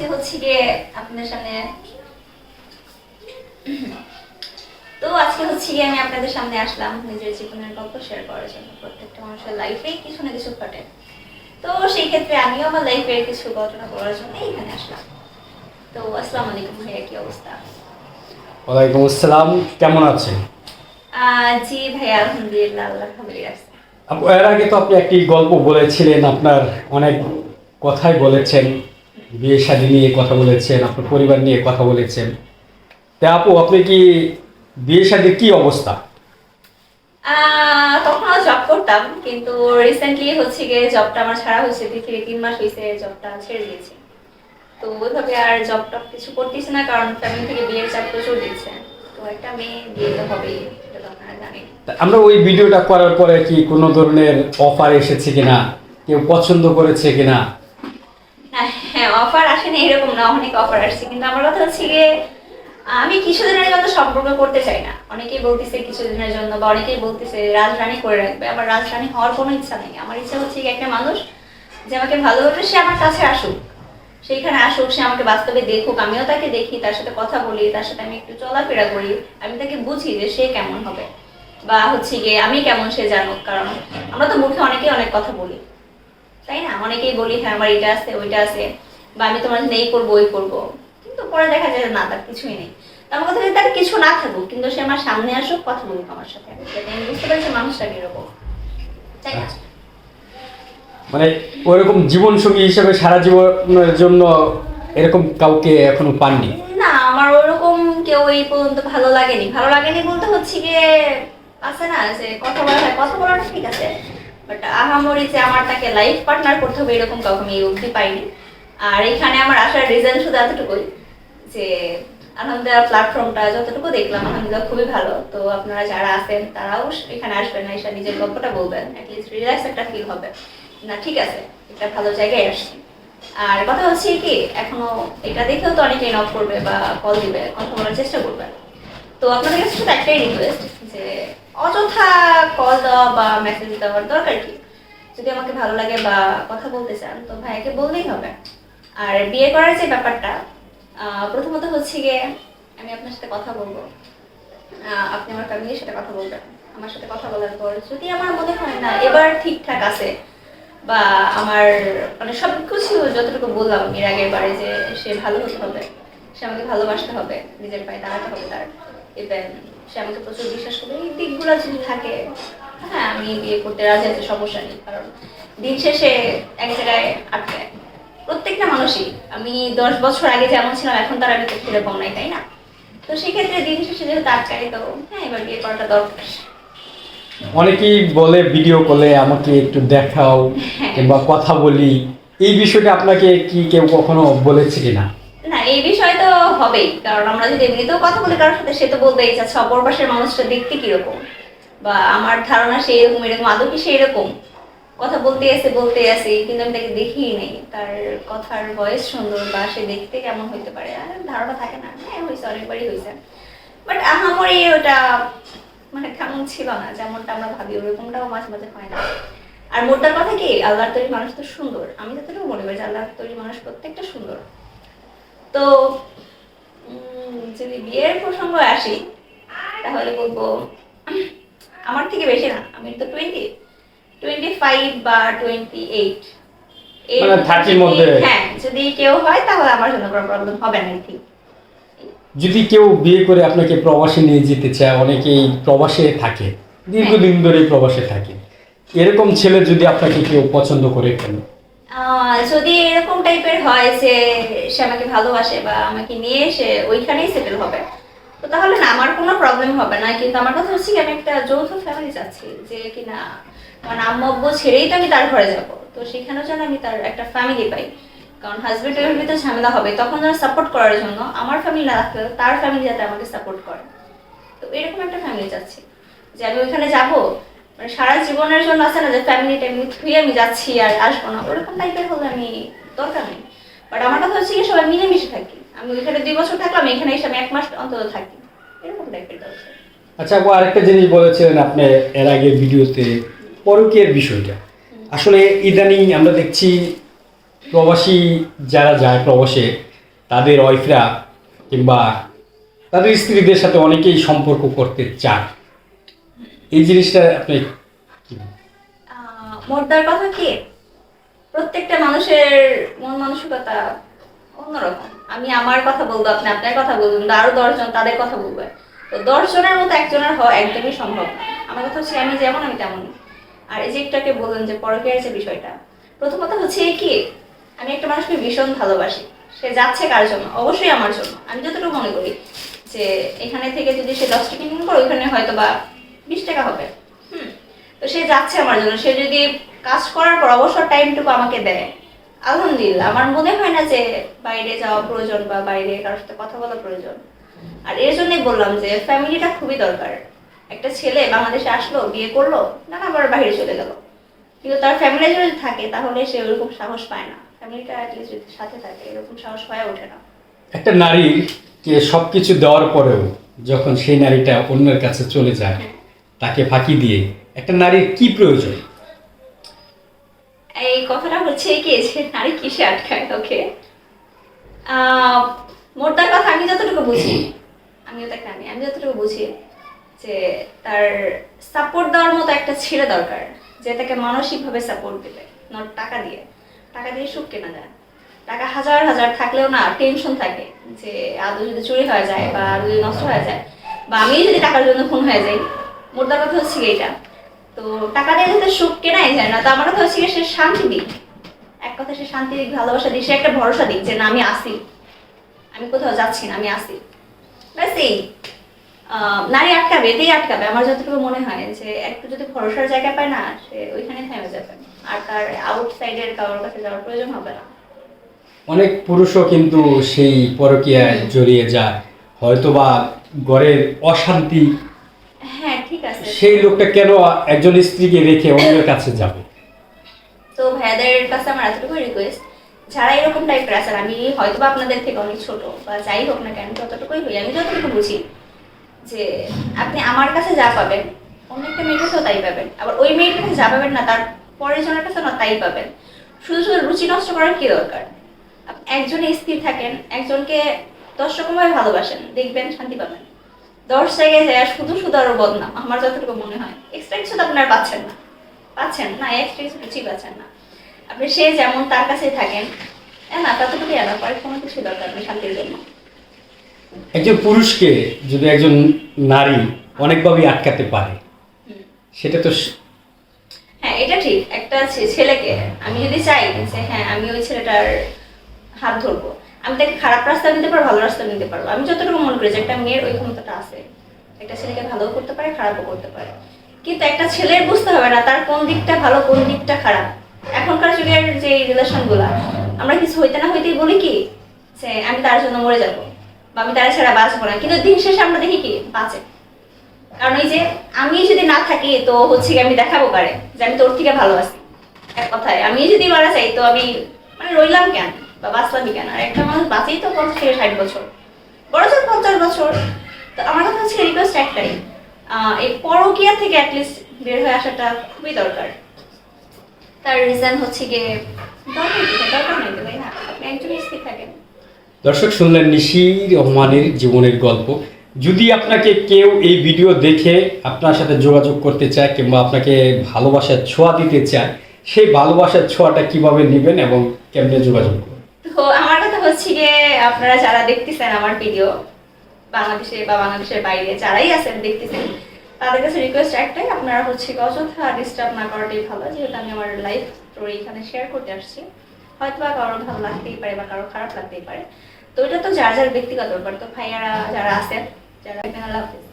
আজকে হচ্ছে গিয়ে আপনাদের সামনে তো আজকে হচ্ছে গিয়ে আমি আপনাদের সামনে আসলাম নিজের জীবনের গল্প শেয়ার করার জন্য। প্রত্যেকটা মানুষের লাইফেই কিছু না কিছু ঘটে। তো সেই ক্ষেত্রে আমিও আমার লাইফের কিছু ঘটনা বলার জন্য এখানে আসলাম। তো আসসালামু আলাইকুম ভাইয়া কি অবস্থা? ওয়ালাইকুম আসসালাম কেমন আছেন? জি ভাইয়া আলহামদুলিল্লাহ আল্লাহ ভালোই এর আগে তো আপনি একটি গল্প বলেছিলেন আপনার অনেক কথাই বলেছেন। বিয়ে শাদী নিয়ে কথা বলেছেন আপনার পরিবার নিয়ে কথা বলেছেন। তা আপু আপনি কি বিয়ে শাদীর কি অবস্থা? আহ, জব করতাম কিন্তু রিসেন্টলি হচ্ছে গিয়ে জবটা আমার ছাড়া হয়েছে দুই থেকে তিন মাস হয়েছে জবটা ছেড়ে দিয়েছি। তো ওইভাবে আর জব টব কিছু করতেছি না কারণ ফ্যামিলি থেকে বিয়ের চাপ প্রচুর দিচ্ছে। তো একটা মেয়ে বিয়ে তো হবেই আমরা ওই ভিডিওটা করার পরে কি কোনো ধরনের অফার এসেছে কিনা? কেউ পছন্দ করেছে কিনা? অফার আসেনি, এরকম না, অনেক অফার আসছে। কিন্তু আমার কথা হচ্ছে গিয়ে, আমি কিছুদিনের জন্য সম্পর্ক করতে চাই না। অনেকেই বলতেছে কিছুদিনের জন্য বা অনেকেই বলতেছে রাজরানী করে রাখবে। আবার রাজরানী হওয়ার কোনো ইচ্ছা নেই। আমার ইচ্ছা হচ্ছে একটা মানুষ যে আমাকে ভালোবাসে সে আমার কাছে আসুক। সেইখানে আসুক, সে আমাকে বাস্তবে দেখুক। আমিও তাকে দেখি, তার সাথে কথা বলি, তার সাথে আমি একটু চলাফেরা করি। আমি তাকে বুঝি যে সে কেমন হবে বা হচ্ছে গিয়ে আমি কেমন সে জানুক। কারণ আমরা তো মুখে অনেকেই অনেক কথা বলি। তাই না? অনেকেই বলি হ্যাঁ আমার এটা আছে, ওইটা আছে। বা আমি তোমার এই করব ওই করব। কিন্তু পরে দেখা যায় না তার কিছুই নেই। আমার কথা হচ্ছে তার কিছু না থাকুক কিন্তু সে আমার সামনে আসুক কথা বলুক আমার সাথে। আমি বুঝতে পারি যে মানুষটা কীরকম। তাই না? মানে ওইরকম জীবনসঙ্গী হিসেবে সারা জীবনের জন্য এরকম কাউকে এখনও পাননি? না আমার ওরকম কেউ এই পর্যন্ত ভালো লাগেনি। ভালো লাগেনি বলতে হচ্ছে গিয়ে আছে না যে কথা বলা হয় কথা বলাটা ঠিক আছে। বাট আহামরি যে আমার তাকে লাইফ পার্টনার করতে হবে এরকম কাউকে আমি অবধি পাইনি। আর এখানে আমার আসার রিজন শুধু এতটুকুই যে আলহামদুলিল্লাহ প্ল্যাটফর্মটা যতটুকু দেখলাম, আলহামদুলিল্লাহ খুবই ভালো। তো আপনারা যারা আছেন, তারাও এখানে আসবেন না, এসে নিজের গল্পটা বলবেন। অ্যাটলিস্ট রিল্যাক্স একটা ফিল হবে। না, ঠিক আছে, একটা ভালো জায়গায় আসছি। আর কথা হচ্ছে কি, এখনও এটা দেখেও তো অনেকে নক করবে বা কল দিবে, কথা বলার চেষ্টা করবে। তো আপনাদের কাছে শুধু একটাই রিকোয়েস্ট যে অযথা কল দেওয়া বা মেসেজ দেওয়ার দরকার কি? যদি আমাকে ভালো লাগে বা কথা বলতে চান, তো ভাইয়াকে বললেই হবে। আর বিয়ে করার যে ব্যাপারটা প্রথমত হচ্ছে গিয়ে আমি আপনার সাথে কথা বলব। আপনি আমার ফ্যামিলির সাথে কথা বলবেন। আমার সাথে কথা বলার পর যদি আমার মনে হয় না, এবার ঠিকঠাক আছে বা আমার মানে সব কিছু যতটুকু বললাম এর আগের বারে যে সে ভালো হতে হবে, সে আমাকে ভালোবাসতে হবে, নিজের পায়ে দাঁড়াতে হবে তার। ইভেন সে আমাকে প্রচুর বিশ্বাস করবে। এই দিকগুলো যদি থাকে হ্যাঁ আমি বিয়ে করতে রাজি আছি, সমস্যা নেই। কারণ দিন শেষে এক জায়গায় আটকে প্রত্যেকটা মানুষই আমি দশ বছর আগে যেমন ছিলাম এখন তার আমি তো সেরকম নাই তাই না? তো সেক্ষেত্রে দিন শেষে যেহেতু আটকাই তো হ্যাঁ এবার বিয়ে করাটা দরকার। অনেকেই বলে ভিডিও কলে আমাকে একটু দেখাও কিংবা কথা বলি। এই বিষয়টা আপনাকে কি কেউ কখনো বলেছে কিনা? না এই বিষয় তো হবেই। কারণ আমরা যদি এমনিতেও কথা বলি কারোর সাথে সে তো বলবেই যে আচ্ছা অপর পাশের মানুষটা দেখতে কীরকম? বা আমার ধারণা সে এরকম এরকম আদৌ কি সে এরকম কথা বলতে আসে বলতে আসে কিন্তু আমি তাকে দেখিই নেই। তার কথার ভয়েস সুন্দর, বা সে দেখতে কেমন হইতে পারে, আর ধারণা থাকে না। হ্যাঁ হয়েছে অনেকবারই হয়েছে বাট আহামরি ওটা মানে কেমন ছিল না, যেমনটা আমরা ভাবি, ওরকমটাও মাঝে মাঝে হয় না। আর মোটার কথা কি, আল্লাহর তৈরি মানুষ তো সুন্দর। আমি তো যতটুকু মনে করি যে আল্লাহর তৈরি মানুষ প্রত্যেকটা সুন্দর। তো যদি বিয়ের প্রসঙ্গ আসি, তাহলে বলব, আমার থেকে বেশি না আমি তো টোয়েন্টি বা মানে 30 র মধ্যে। হ্যাঁ যদি কেউ হয় তাহলে আমার জন্য কোনো প্রবলেম হবে না আই থিঙ্ক যদি কেউ বিয়ে করে আপনাকে প্রবাসে নিয়ে যেতে চায় অনেকেই প্রবাসে থাকে দীর্ঘদিন ধরে প্রবাসে থাকে। এরকম ছেলে যদি আপনাকে কেউ পছন্দ করে ফেলে যদি এরকম টাইপের হয় যে সে আমাকে ভালোবাসে বা আমাকে নিয়ে এসে ওইখানেই সেটেল হবে তো তাহলে না আমার কোনো প্রবলেম হবে না। কিন্তু আমার কথা হচ্ছে কি আমি একটা যৌথ ফ্যামিলি চাচ্ছি যে কিনা কারণ আম্মু আব্বু ছেড়েই তো আমি তার ঘরে যাব। তো সেখানেও যেন আমি তার একটা ফ্যামিলি পাই। কারণ হাজবেন্ড ওয়াইফের ভিতরে ঝামেলা হবে। তখন যেন সাপোর্ট করার জন্য আমার ফ্যামিলি না থাকলে তার ফ্যামিলি যাতে আমাকে সাপোর্ট করে। তো এরকম একটা ফ্যামিলি চাচ্ছি। যে আমি ওইখানে যাব মানে সারা জীবনের জন্য আছে না যে ফ্যামিলি টাইমিলি থুয়ে আমি যাচ্ছি আর আসব না। ওরকম টাইপের হলে আমি দরকার নেই। বাট আমার কথা হচ্ছে কি, সবাই মিলেমিশে থাকি। আমি ওইখানে দুই বছর থাকলাম, এখানে এসে আমি এক মাস অন্তত থাকি। এরকম টাইপের দরকার। আচ্ছা আরেকটা জিনিস বলেছিলেন আপনি এর আগের ভিডিওতে পরকীয়ের বিষয়টা। আসলে ইদানিং আমরা দেখছি প্রবাসী যারা যায় প্রবাসে, তাদের ওয়াইফরা কিংবা তাদের স্ত্রীদের সাথে অনেকেই সম্পর্ক করতে চান এই জিনিসটা আপনি মোদ্দার কথা কি? প্রত্যেকটা মানুষের মন মানসিকতা অন্যরকম। আমি আমার কথা বলব, আপনি আপনার কথা বলবেন আরও দশজন তাদের কথা বলবে। তো দশজনের মতো একজনের হওয়া একদমই সম্ভব আমার কথা হচ্ছে আমি যেমন, আমি তেমনই। আর এই যে একটাকে বললেন যে পরকীয়ার যে বিষয়টা। প্রথমত হচ্ছে কি, আমি একটা মানুষকে ভীষণ ভালোবাসি। সে যাচ্ছে কার জন্য? অবশ্যই আমার জন্য। আমি যতটুকু মনে করি যে এখানে থেকে যদি সে দশ টাকা ইনকাম করে, ওইখানে হয়তো বা বিশ টাকা হবে। হুম। তো সে যাচ্ছে আমার জন্য। সে যদি কাজ করার পর অবসর টাইমটুকু আমাকে দেয়, আলহামদুলিল্লাহ, আমার মনে হয় না যে বাইরে যাওয়া প্রয়োজন বা বাইরে কারোর সাথে কথা বলা প্রয়োজন। আর এর জন্যই বললাম যে ফ্যামিলিটা খুবই দরকার। একটা ছেলে বাংলাদেশে আসলো বিয়ে করল না না আবার বাইরে চলে গেল। কিন্তু তার ফ্যামিলি যদি থাকে তাহলে সে ওরকম সাহস পায় না। ফ্যামিলিটা অ্যাটলিস্ট যদি সাথে থাকে এরকম সাহস হয়ে ওঠে না। একটা নারীকে সব কিছু দেওয়ার পরেও যখন সেই নারীটা অন্যের কাছে চলে যায় তাকে ফাঁকি দিয়ে একটা নারীর কি প্রয়োজন? এই কথাটা হচ্ছে কি যে নারী কিসে আটকায় ওকে? মোদ্দার কথা আমি যতটুকু বুঝি আমিও তাকে আমি আমি যতটুকু বুঝি যে তার সাপোর্ট দেওয়ার মতো একটা ছেলে দরকার, যে তাকে মানসিকভাবে সাপোর্ট দেবে নট টাকা দিয়ে। টাকা দিয়ে সুখ কেনা যায়। টাকা হাজার হাজার থাকলেও না টেনশন থাকে যে আদৌ যদি চুরি হয়ে যায় বা আদৌ যদি নষ্ট হয়ে যায়, বা আমি যদি টাকার জন্য খুন হয়ে যাই মোদ্দার কথা হচ্ছে এটা? তো টাকা দিয়ে যাতে সুখ কেনাই যায় না, তো আমার কথা হচ্ছে সে শান্তি দিক। এক কথা সে শান্তি দিক, ভালোবাসা দিক, সে একটা ভরসা দিক যে না, আমি আসি। আমি কোথাও যাচ্ছি না, আমি আসি। ব্যাস এই নারী আটকাবে এতেই আটকাবে। আমার যতটুকু মনে হয় যে একটু যদি ভরসার জায়গা পায় না সে ওইখানে থেমে যাবে। আর তার আউটসাইডের কারোর কাছে যাওয়ার প্রয়োজন হবে না। অনেক পুরুষও কিন্তু সেই পরকীয়ায় জড়িয়ে যায়। হয়তোবা ঘরের অশান্তি হ্যাঁ ঠিক আছে। সেই লোকটা কেন একজন স্ত্রীকে রেখে অন্যের কাছে যাবে? তো ভাইয়াদের কাছে আমার এতটুকু রিকোয়েস্ট যারা এরকম টাইপের আছেন আমি হয়তো বা আপনাদের থেকে অনেক ছোট বা যাই হোক না কেন ততটুকুই হই আমি যতটুকু বুঝি যে আপনি আমার কাছে যা পাবেন, অন্য একটা মেয়ের কাছেও তাই পাবেন। আবার ওই মেয়ের কাছে যা পাবেন না, তার পরের জনের কাছে না, তাই পাবেন। শুধু শুধু রুচি নষ্ট করার কি দরকার? একজনে স্থির থাকেন, একজনকে দশ রকমভাবে ভালোবাসেন, দেখবেন শান্তি পাবেন। দশ জায়গায় যায়, শুধু শুধু আরও বদনাম, আমার যতটুকু মনে হয়। এক্সট্রা কিছু তো আপনার পাচ্ছেন না। পাচ্ছেন না এক্সট্রা কিছু কিছুই পাচ্ছেন না। আপনি সে যেমন তার কাছে থাকেন হ্যাঁ না, ততটুকুই আনা পরে কোনো কিছু দরকার নেই শান্তির জন্য। একজন পুরুষকে যদি একজন নারী অনেকভাবেই আটকাতে পারে, সেটা তো হ্যাঁ এটা ঠিক। একটা ছে- ছেলেকে আমি যদি চাই হ্যাঁ আমি ওই ছেলেটার হাত ধরবো, আমি তাকে খারাপ রাস্তা নিতে পারব, ভালো রাস্তা নিতে পারব। আমি যতটুকু মনে করি যে একটা মেয়ের ওই ক্ষমতাটা আছে। একটা ছেলেকে ভালোও করতে পারে, খারাপও করতে পারে। কিন্তু একটা ছেলের বুঝতে হবে না, তার কোন দিকটা ভালো, কোন দিকটা খারাপ। এখনকার যুগের যে রিলেশনগুলা, আমরা কিছু হইতে না হইতেই বলি কি, যে আমি তার জন্য মরে যাব। আমি তার ছাড়া বাঁচবো না কিন্তু দিন শেষে আমরা দেখি কি? বাঁচে। কারণ এই যে আমি যদি না থাকি, তো হচ্ছে আমি দেখাবো পারে যে আমি তোর থেকে ভালো আছি এক কথায়। আমি যদি মারা চাই তো আমি মানে রইলাম কেন? বা বাঁচলামই কেন? আর একটা মানুষ বাঁচেই তো পঞ্চাশ থেকে ষাট বছর। বড় জোর পঞ্চাশ বছর। তো আমার কথা হচ্ছে রিকোয়েস্ট একটাই। এই পরকিয়া থেকে অ্যাটলিস্ট বের হয়ে আসাটা খুবই দরকার। তার রিজন হচ্ছে গিয়ে দরকার? দরকার নেই তো ভাই। না আপনি একজন স্থির থাকেন। দর্শক, শুনলেন নিশি রহমানের জীবনের গল্প। যদি আপনাকে কেউ এই ভিডিও দেখে আপনার সাথে যোগাযোগ করতে চায় কিংবা আপনাকে ভালোবাসার ছোঁয়া দিতে চায়, সেই ভালোবাসার ছোঁয়াটা কীভাবে নেবেন এবং কেমনে যোগাযোগ করবেন? তো আমার কথা হচ্ছে গিয়ে, আপনারা যারা দেখতেছেন আমার ভিডিও, বাংলাদেশে বা বাংলাদেশের বাইরে যারাই আছেন, দেখতেছেন, তাদের কাছে রিকোয়েস্ট একটাই, আপনারা হচ্ছে অযথা ডিস্টার্ব না করাটাই ভালো। যেহেতু আমি আমার লাইফ স্টোরি এখানে শেয়ার করতে আসছি। হয়তো বা কারও ভালো লাগতেই পারে বা কারও খারাপ লাগতেই পারে। তো এটা তো যার যার ব্যক্তিগত ব্যাপার। তো ভাইয়ারা যারা আছেন যারা আল্লাহ হাফেজ